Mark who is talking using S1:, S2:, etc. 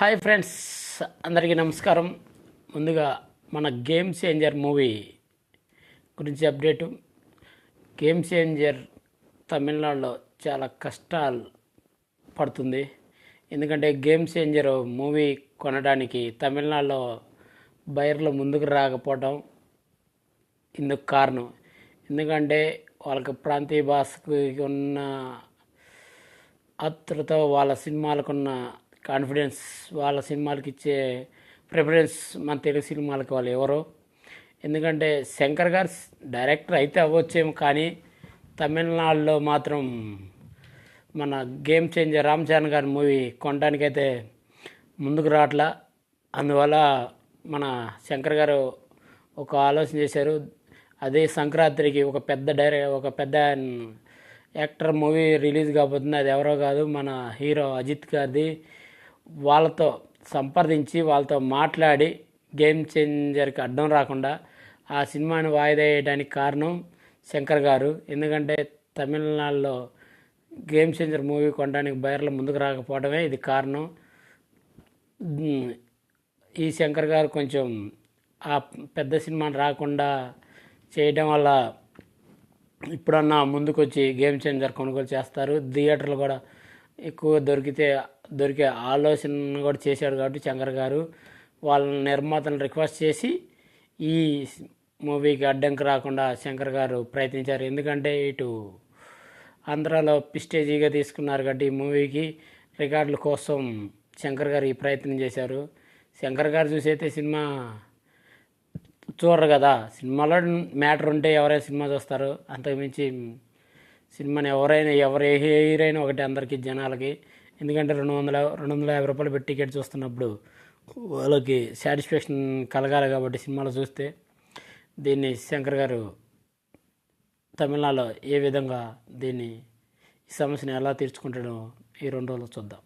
S1: Hi friends అందరికీ నమస్కారం. ముందుగా మన గేమ్ చేంజర్ మూవీ గురించి అప్డేటు. గేమ్ చేంజర్ తమిళనాడులో చాలా కష్టాలు పడుతుంది. ఎందుకంటే గేమ్ చేంజర్ మూవీ కొనడానికి తమిళనాడులో బయర్లు ముందుకు రాకపోవడం ఇందుకు కారణం. ఎందుకంటే వాళ్ళకి ప్రాంతీయ భాషకు ఉన్న ఆతృత వాళ్ళ సినిమాలకున్న కాన్ఫిడెన్స్ వాళ్ళ సినిమాలకి ఇచ్చే ప్రిఫరెన్స్ మన తెలుగు సినిమాలకు వాళ్ళు ఎవరో. ఎందుకంటే శంకర్ గారు డైరెక్టర్ అయితే అవ్వచ్చేమో కానీ తమిళనాడులో మాత్రం మన గేమ్ చేంజర్ రామ్ చరణ్ గారి మూవీ కొనడానికైతే ముందుకు రావట్లా. అందువల్ల మన శంకర్ గారు ఒక ఆలోచన చేశారు. అదే సంక్రాంతికి ఒక పెద్ద డైరె ఒక పెద్ద యాక్టర్ మూవీ రిలీజ్ కాబోతుంది. అది ఎవరో కాదు మన హీరో అజిత్ గారిది. వాళ్ళతో సంప్రదించి వాళ్ళతో మాట్లాడి గేమ్ చేంజర్కి అడ్డం రాకుండా ఆ సినిమాని వాయిదా వేయడానికి కారణం శంకర్ గారు. ఎందుకంటే తమిళనాడులో గేమ్ చేంజర్ మూవీ కొనడానికి బయర్లు ముందుకు రాకపోవడమే ఇది కారణం. ఈ శంకర్ గారు కొంచెం ఆ పెద్ద సినిమాని రాకుండా చేయడం వల్ల ఇప్పుడన్నా ముందుకొచ్చి గేమ్ చేంజర్ కొనుగోలు చేస్తారు. థియేటర్లు కూడా ఎక్కువ దొరికితే దొరికే ఆలోచన కూడా చేశాడు కాబట్టి శంకర్ గారు వాళ్ళ నిర్మాతలను రిక్వెస్ట్ చేసి ఈ మూవీకి అడ్డంకి రాకుండా శంకర్ గారు ప్రయత్నించారు. ఎందుకంటే ఇటు ఆంధ్రాలో పిస్టేజీగా తీసుకున్నారు కాబట్టి ఈ మూవీకి రికార్డుల కోసం శంకర్ గారు ఈ ప్రయత్నం చేశారు. శంకర్ గారు చూసైతే సినిమా చూడరు కదా. సినిమాలో మ్యాటర్ ఉంటే ఎవరైనా సినిమా చూస్తారు. అంతకుమించి సినిమాని ఎవరైనా ఎవరు ఏ హీరోయిన్ ఒకటి అందరికీ జనాలకి ఎందుకంటే రెండు వందల రెండు వందల యాభై రూపాయలు పెట్టి టికెట్ చూస్తున్నప్పుడు వాళ్ళకి సాటిస్ఫాక్షన్ కలగాలి కాబట్టి సినిమాలు చూస్తే దీన్ని శంకర్ గారు తమిళనాడులో ఏ విధంగా దీన్ని ఈ సమస్యను ఎలా తీర్చుకుంటాడో ఈ రెండు రోజులు చూద్దాం.